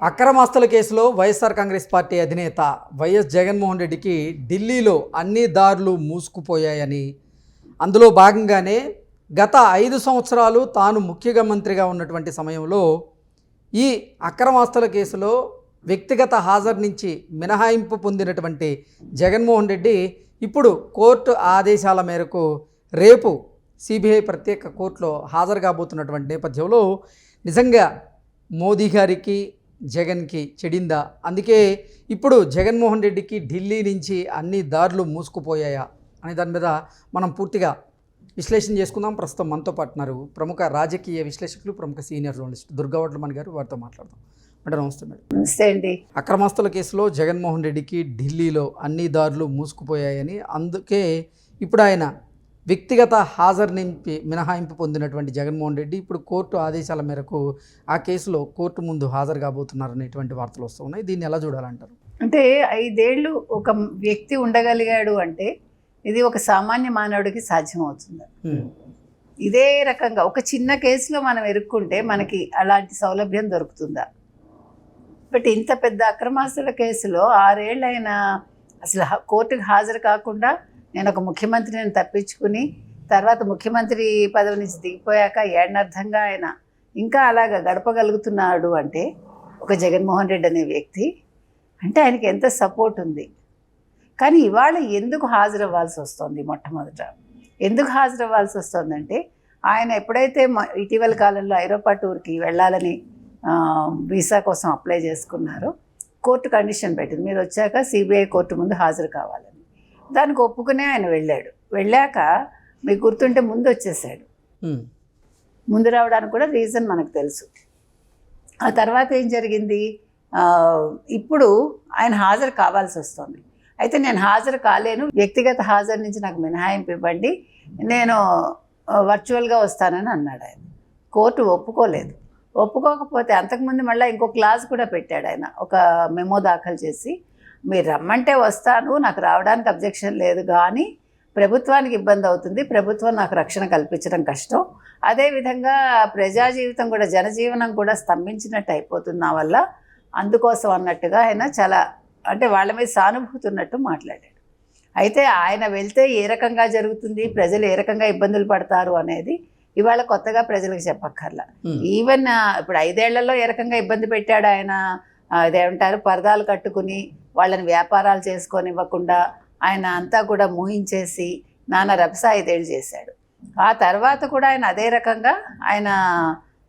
అక్రమాస్తుల కేసులో వైఎస్ఆర్ కాంగ్రెస్ పార్టీ అధినేత వైఎస్ జగన్మోహన్ రెడ్డికి ఢిల్లీలో అన్ని దారులు మూసుకుపోయాయని. అందులో భాగంగానే గత ఐదు సంవత్సరాలు తాను ముఖ్యమంత్రిగా ఉన్నటువంటి సమయంలో ఈ అక్రమాస్తుల కేసులో వ్యక్తిగత హాజరు నుంచి మినహాయింపు పొందినటువంటి జగన్మోహన్ రెడ్డి ఇప్పుడు కోర్టు ఆదేశాల మేరకు రేపు సిబిఐ ప్రత్యేక కోర్టులో హాజరు కాబోతున్నటువంటి నేపథ్యంలో నిజంగా మోదీ గారికి జగన్కి చెడిందా? అందుకే ఇప్పుడు జగన్మోహన్ రెడ్డికి ఢిల్లీ నుంచి అన్ని దారులు మూసుకుపోయాయా? అనే దాని మీద మనం పూర్తిగా విశ్లేషణ చేసుకుందాం. ప్రస్తుతం మనతో పాటు ఉన్నారు ప్రముఖ రాజకీయ విశ్లేషకులు ప్రముఖ సీనియర్ జర్నలిస్ట్ దుర్గావట్లమణి గారు వారితో మాట్లాడదాం. మేడం నమస్తే మేడం. నమస్తే అండి. అక్రమాస్తుల కేసులో జగన్మోహన్ రెడ్డికి ఢిల్లీలో అన్ని దారులు మూసుకుపోయాయని అందుకే ఇప్పుడు ఆయన వ్యక్తిగత హాజరు నుంచి మినహాయింపు పొందినటువంటి జగన్మోహన్ రెడ్డి ఇప్పుడు కోర్టు ఆదేశాల మేరకు ఆ కేసులో కోర్టు ముందు హాజరు కాబోతున్నారనేటువంటి వార్తలు వస్తున్నాయి దీన్ని ఎలా చూడాలంటారు? అంటే ఐదేళ్ళు ఒక వ్యక్తి ఉండగలిగాడు అంటే ఇది ఒక సామాన్య మానవుడికి సాధ్యం అవుతుంది ఇదే రకంగా ఒక చిన్న కేసులో మనం ఎరుక్కుంటే మనకి అలాంటి సౌలభ్యం దొరుకుతుందా? బట్ ఇంత పెద్ద అక్రమాస్తుల కేసులో ఆరేళ్ళైన అసలు కోర్టుకు హాజరు కాకుండా నేను ఒక ముఖ్యమంత్రిని తప్పించుకుని తర్వాత ముఖ్యమంత్రి పదవి నుంచి దిగిపోయాక ఏడనర్థంగా ఆయన ఇంకా అలాగ గడపగలుగుతున్నాడు అంటే ఒక జగన్మోహన్ రెడ్డి అనే వ్యక్తి అంటే ఆయనకి ఎంత సపోర్ట్ ఉంది. కానీ ఇవాళ ఎందుకు హాజరవ్వాల్సి వస్తుంది మొట్టమొదట? ఎందుకు హాజరవ్వాల్సి వస్తుందంటే ఆయన ఎప్పుడైతే ఇటీవల కాలంలో ఐరోపా టూర్కి వెళ్ళాలని వీసా కోసం అప్లై చేసుకున్నారో కోర్టు కండిషన్ పెట్టింది. మీరు వచ్చాక సిబిఐ కోర్టు ముందు హాజరు కావాలి. దానికి ఒప్పుకునే ఆయన వెళ్ళాడు. వెళ్ళాక మీకు గుర్తుంటే ముందు వచ్చేసాడు. ముందు రావడానికి కూడా రీజన్ మనకు తెలుసు. ఆ తర్వాత ఏం జరిగింది? ఇప్పుడు ఆయన హాజరు కావాల్సి వస్తుంది. అయితే నేను హాజరు కాలేను. వ్యక్తిగత హాజరు నుంచి నాకు మినహాయింపు ఇవ్వండి. నేను వర్చువల్గా వస్తానని అన్నాడు ఆయన. కోర్టు ఒప్పుకోలేదు. ఒప్పుకోకపోతే అంతకుముందు మళ్ళీ ఇంకో క్లాస్ కూడా పెట్టాడు ఆయన. ఒక మెమో దాఖలు చేసి మీరు రమ్మంటే వస్తాను నాకు రావడానికి అబ్జెక్షన్ లేదు కానీ ప్రభుత్వానికి ఇబ్బంది అవుతుంది. ప్రభుత్వం నాకు రక్షణ కల్పించడం కష్టం. అదేవిధంగా ప్రజా జీవితం కూడా జనజీవనం కూడా స్తంభించినట్టు అయిపోతుంది నా వల్ల. అందుకోసం అన్నట్టుగా ఆయన చాలా అంటే వాళ్ళ మీద సానుభూతి ఉన్నట్టు మాట్లాడాడు. అయితే ఆయన వెళ్తే ఏ రకంగా జరుగుతుంది ప్రజలు ఏ రకంగా ఇబ్బందులు పడతారు అనేది ఇవాళ కొత్తగా ప్రజలకు చెప్పక్కర్లా. ఈవెన్ ఇప్పుడు ఐదేళ్ళలో ఏ రకంగా ఇబ్బంది పెట్టాడు ఆయన? అదేమంటారు పరదాలు కట్టుకుని వాళ్ళని వ్యాపారాలు చేసుకొని ఇవ్వకుండా ఆయన అంతా కూడా మోహించేసి నానా రభస ఐదేళ్ళు చేశాడు ఆ తర్వాత కూడా ఆయన అదే రకంగా ఆయన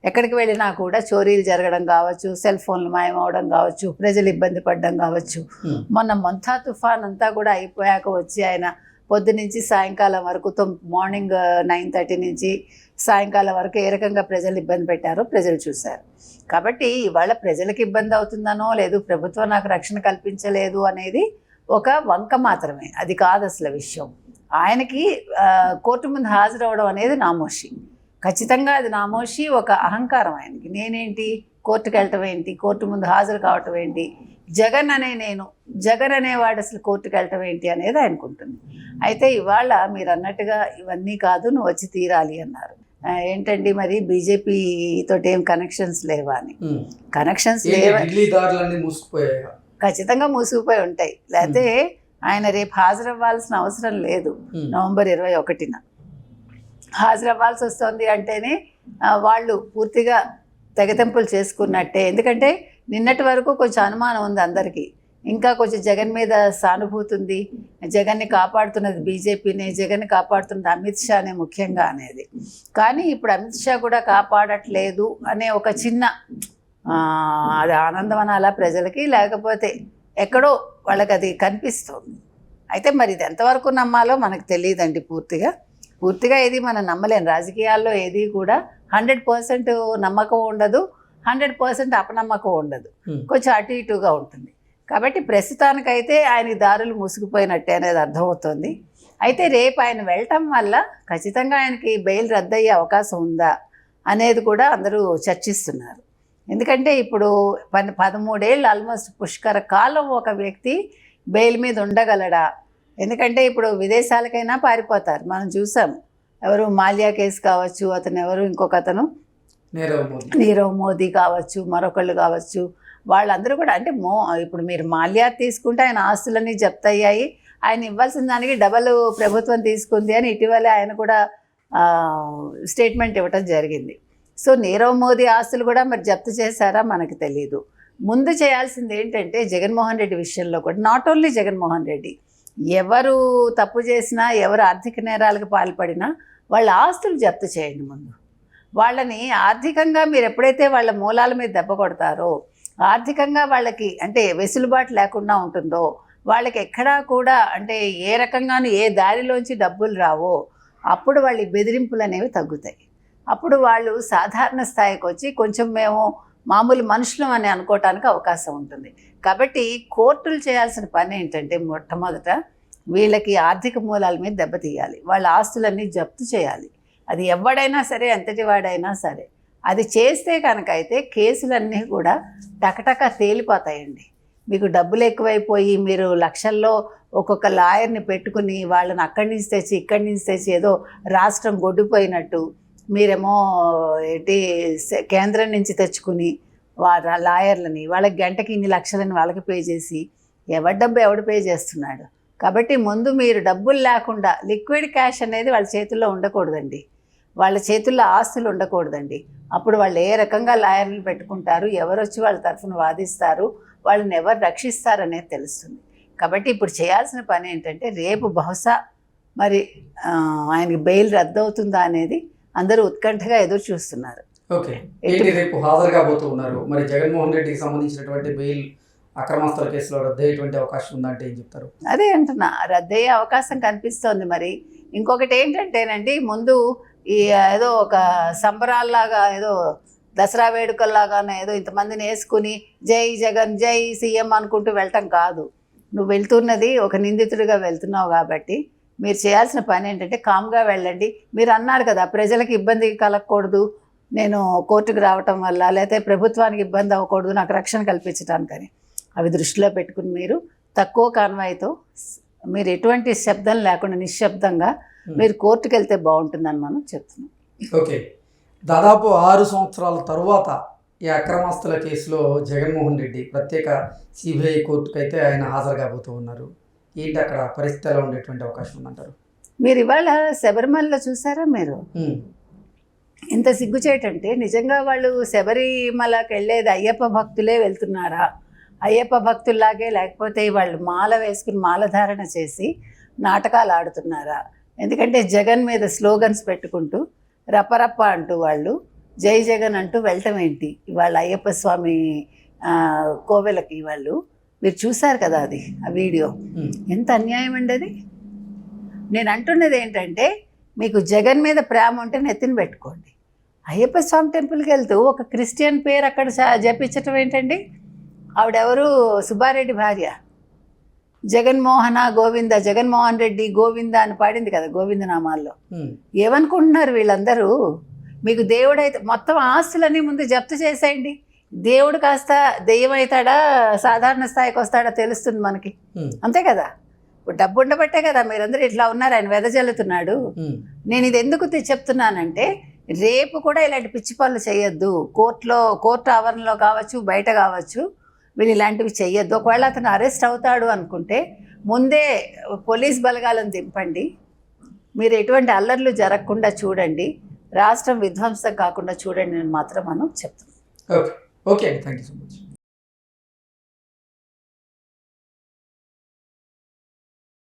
ఎక్కడికి వెళ్ళినా కూడా చోరీలు జరగడం కావచ్చు సెల్ ఫోన్లు మాయమవడం కావచ్చు ప్రజలు ఇబ్బంది పడడం కావచ్చు. మొన్న మొంతా తుఫాన్ అంతా కూడా అయిపోయాక వచ్చి ఆయన పొద్దు నుంచి సాయంకాలం వరకు మార్నింగ్ నైన్ థర్టీ నుంచి సాయంకాలం వరకు ఏ రకంగా ప్రజలు ఇబ్బంది పెట్టారో ప్రజలు చూశారు. కాబట్టి ఇవాళ ప్రజలకు ఇబ్బంది అవుతుందనో లేదు ప్రభుత్వం నాకు రక్షణ కల్పించలేదు అనేది ఒక వంక మాత్రమే. అది కాదు అసలు విషయం. ఆయనకి కోర్టు ముందు హాజరవడం అనేది నామోషి. ఖచ్చితంగా అది నామోషి ఒక అహంకారం ఆయనకి. నేనేంటి? కోర్టుకు వెళ్ళటం ఏంటి? కోర్టు ముందు హాజరు కావటం ఏంటి? జగన్ అనే నేను జగన్ అనేవాడు అసలు కోర్టుకు వెళ్ళటం ఏంటి అనేది ఆయనకుంటుంది. అయితే ఇవాళ మీరు అన్నట్టుగా ఇవన్నీ కాదు నువ్వు వచ్చి తీరాలి అన్నారు. ఏంటండి మరి బీజేపీ తోటి ఏం కనెక్షన్స్ లేవా అని. కనెక్షన్స్ లేవా? ఖచ్చితంగా మూసుకుపోయి ఉంటాయి. లేకపోతే ఆయన రేపు హాజరవ్వాల్సిన అవసరం లేదు. నవంబర్ ఇరవై ఒకటిన. హాజరవ్వాల్సి వస్తుంది అంటేనే వాళ్ళు పూర్తిగా తెగతెంపులు చేసుకున్నట్టే. ఎందుకంటే నిన్నటి వరకు కొంచెం అనుమానం ఉంది అందరికీ. ఇంకా కొంచెం జగన్ మీద సానుభూతి ఉంది. జగన్ని కాపాడుతున్నది బీజేపీనే జగన్ని కాపాడుతున్నది అమిత్ షానే ముఖ్యంగా అనేది. కానీ ఇప్పుడు అమిత్ షా కూడా కాపాడట్లేదు అనే ఒక చిన్న అది ఆనందం అనాలా ప్రజలకి లేకపోతే ఎక్కడో వాళ్ళకి అది కనిపిస్తుంది. అయితే మరి ఇది ఎంతవరకు నమ్మాలో మనకు తెలియదండి పూర్తిగా. పూర్తిగా ఏది మనం నమ్మలేం. రాజకీయాల్లో ఏది కూడా హండ్రెడ్ పర్సెంట్ నమ్మకం ఉండదు హండ్రెడ్ పర్సెంట్ అపనమ్మకం ఉండదు. కొంచెం అటు ఇటుగా ఉంటుంది. కాబట్టి ప్రస్తుతానికైతే ఆయన దారులు మూసుకుపోయినట్టే అనేది అర్థమవుతుంది. అయితే రేపు ఆయన వెళ్ళటం వల్ల ఖచ్చితంగా ఆయనకి బెయిల్ రద్దయ్యే అవకాశం ఉందా అనేది కూడా అందరూ చర్చిస్తున్నారు. ఎందుకంటే ఇప్పుడు పన్ పదమూడేళ్ళు ఆల్మోస్ట్ పుష్కర కాలం ఒక వ్యక్తి బెయిల్ మీద ఉండగలడా? ఎందుకంటే ఇప్పుడు విదేశాలకైనా పారిపోతారు. మనం చూసాం. ఎవరు మాల్యా కేసు కావచ్చు అతను ఎవరు ఇంకొక అతను? నీరవ్ మోదీ. నీరవ్ మోదీ కావచ్చు మరొకళ్ళు కావచ్చు. వాళ్ళందరూ కూడా అంటే మో ఇప్పుడు మీరు మాల్యా తీసుకుంటే ఆయన ఆస్తులన్నీ జప్తు అయ్యాయి ఆయన ఇవ్వాల్సిన దానికి డబల్ ప్రభుత్వం తీసుకుంది అని ఇటీవలే ఆయన కూడా స్టేట్మెంట్ ఇవ్వటం జరిగింది. సో నీరవ్ మోదీ ఆస్తులు కూడా మరి జప్తు చేశారా? మనకు తెలియదు ముందు చేయాల్సింది ఏంటంటే జగన్మోహన్ రెడ్డి విషయంలో కూడా నాట్ ఓన్లీ జగన్మోహన్ రెడ్డి ఎవరు తప్పు చేసినా ఎవరు ఆర్థిక నేరాలకు పాల్పడినా వాళ్ళ ఆస్తులు జప్తు చేయండి ముందు. వాళ్ళని ఆర్థికంగా మీరు ఎప్పుడైతే వాళ్ళ మూలాల మీద దెబ్బ కొడతారో ఆర్థికంగా వాళ్ళకి అంటే వెసులుబాటు లేకుండా ఉంటుందో వాళ్ళకి ఎక్కడా కూడా అంటే ఏ రకంగానూ ఏ దారిలోంచి డబ్బులు రావో అప్పుడు వాళ్ళ బెదిరింపులు అనేవి తగ్గుతాయి. అప్పుడు వాళ్ళు సాధారణ స్థాయికి వచ్చి కొంచెం మేము మామూలు మనుషులం అని అనుకోవటానికి అవకాశం ఉంటుంది. కాబట్టి కోర్టులు చేయాల్సిన పని ఏంటంటే మొట్టమొదట వీళ్ళకి ఆర్థిక మూలాల మీద దెబ్బతీయాలి వాళ్ళ ఆస్తులన్నీ జప్తు చేయాలి. అది ఎవడైనా సరే ఎంతటి వాడైనా సరే. అది చేస్తే కనుక అయితే కేసులన్నీ కూడా టకటక తేలిపోతాయండి. మీకు డబ్బులు ఎక్కువైపోయి మీరు లక్షల్లో ఒక్కొక్క లాయర్ని పెట్టుకుని వాళ్ళని అక్కడి నుంచి తెచ్చి ఇక్కడి నుంచి తెచ్చి ఏదో రాష్ట్రం గొడ్డిపోయినట్టు మీరేమో ఏంటి కేంద్రం నుంచి తెచ్చుకుని వాళ్ళ లాయర్లని వాళ్ళకి గంటకి ఇన్ని లక్షలని వాళ్ళకి పే చేసి ఎవరి డబ్బు ఎవడు పే చేస్తున్నాడు? కాబట్టి ముందు మీరు డబ్బులు లేకుండా లిక్విడ్ క్యాష్ అనేది వాళ్ళ చేతుల్లో ఉండకూడదండి. వాళ్ళ చేతుల్లో ఆస్తులు ఉండకూడదండి. అప్పుడు వాళ్ళు ఏ రకంగా లాయర్లు పెట్టుకుంటారు ఎవరు వచ్చి వాళ్ళ తరఫున వాదిస్తారు వాళ్ళని ఎవరు రక్షిస్తారు అనేది తెలుస్తుంది. కాబట్టి ఇప్పుడు చేయాల్సిన పని ఏంటంటే రేపు బహుశా మరి ఆయనకి బెయిల్ రద్దు అవుతుందా అనేది అందరూ ఉత్కంఠగా ఎదురు చూస్తున్నారు. ఓకే. రేపు హాజరు కాబోతూ ఉన్నారు? మరి జగన్మోహన్ రెడ్డికి సంబంధించినటువంటి బెయిల్ అక్రమస్తుల కేసులో రద్దయ్యేటువంటి అవకాశం ఉందంటే ఏం చెప్తారు? అదే అంటున్నా రద్దయ్యే అవకాశం కనిపిస్తోంది మరి. ఇంకొకటి ఏంటంటేనండి ముందు ఈ ఏదో ఒక సంబరాల్లాగా ఏదో దసరా వేడుకల్లాగానే ఏదో ఇంతమందిని వేసుకుని జై జగన్ జై సీఎం అనుకుంటూ వెళ్ళటం కాదు. నువ్వు వెళ్తున్నది ఒక నిందితుడిగా వెళ్తున్నావు కాబట్టి మీరు చేయాల్సిన పని ఏంటంటే కామ్గా వెళ్ళండి. మీరు అన్నారు కదా ప్రజలకు ఇబ్బంది కలగకూడదు నేను కోర్టుకు రావటం వల్ల లేకపోతే ప్రభుత్వానికి ఇబ్బంది అవ్వకూడదు నాకు రక్షణ కల్పించడానికని అవి దృష్టిలో పెట్టుకుని మీరు తక్కువ కాన్వాయ్తో మీరు ఎటువంటి శబ్దం లేకుండా నిశ్శబ్దంగా మీరు కోర్టుకు వెళ్తే బాగుంటుందని మనం చెప్తున్నాం. ఓకే. దాదాపు ఆరు సంవత్సరాల తరువాత ఈ అక్రమాస్తుల కేసులో జగన్మోహన్ రెడ్డి ప్రత్యేక సిబిఐ కోర్టుకు అయితే ఆయన హాజరు కాబోతూ ఉన్నారు. ఏంటి అక్కడ పరిస్థితి ఎలా ఉండేటువంటి అవకాశం ఉందంటారు? మీరు ఇవాళ శబరిమలలో చూసారా మీరు? ఉమ్, ఎంత సిగ్గుచేటంటే నిజంగా వాళ్ళు శబరిమలకి వెళ్ళేది అయ్యప్ప భక్తులే వెళ్తున్నారా? అయ్యప్ప భక్తుల్లాగే లేకపోతే వాళ్ళు మాల వేసుకుని మాలధారణ చేసి నాటకాలు ఆడుతున్నారా? ఎందుకంటే జగన్ మీద స్లోగన్స్ పెట్టుకుంటూ రపరప్ప అంటూ వాళ్ళు జై జగన్ అంటూ వెళ్ళటం ఏంటి? ఇవాళ అయ్యప్ప స్వామి కోవెలకి వాళ్ళు. మీరు చూసారు కదా అది ఆ వీడియో. ఎంత అన్యాయం అండి అది? నేను అంటున్నది ఏంటంటే మీకు జగన్ మీద ప్రేమ ఉంటే నెత్తిన పెట్టుకోండి. అయ్యప్ప స్వామి టెంపుల్కి వెళ్తూ ఒక క్రిస్టియన్ పేరు అక్కడ జపించటం ఏంటండి? ఆవిడెవరు? సుబ్బారెడ్డి భార్య. జగన్మోహన గోవింద జగన్మోహన్ రెడ్డి గోవింద అని పాడింది కదా గోవింద నామాల్లో ఉమ్, ఏమనుకుంటున్నారు వీళ్ళందరూ? మీకు దేవుడైతే మొత్తం ఆస్తులన్నీ ముందు జప్తు చేసేయండి. దేవుడు కాస్త దెయ్యం అవుతాడా సాధారణ స్థాయికి వస్తాడా తెలుస్తుంది మనకి. అంతే కదా? ఇప్పుడు డబ్బు ఉండబట్టే కదా మీరందరూ ఇట్లా ఉన్నారు ఆయన వెదజల్లుతున్నాడు. నేను ఇది ఎందుకు చెప్తున్నానంటే రేపు కూడా ఇలాంటి పిచ్చి పనులు చేయొద్దు. కోర్టులో కోర్టు ఆవరణలో కావచ్చు బయట కావచ్చు. వీళ్ళు ఇలాంటివి చేయొద్దు ఒకవేళ అతను అరెస్ట్ అవుతాడు అనుకుంటే ముందే పోలీస్ బలగాలను దింపండి. మీరు ఎటువంటి అల్లర్లు జరగకుండా చూడండి. రాష్ట్రం విధ్వంసం కాకుండా చూడండి అని మాత్రం మనం చెప్తున్నాం. Okay. Okay thank you so much.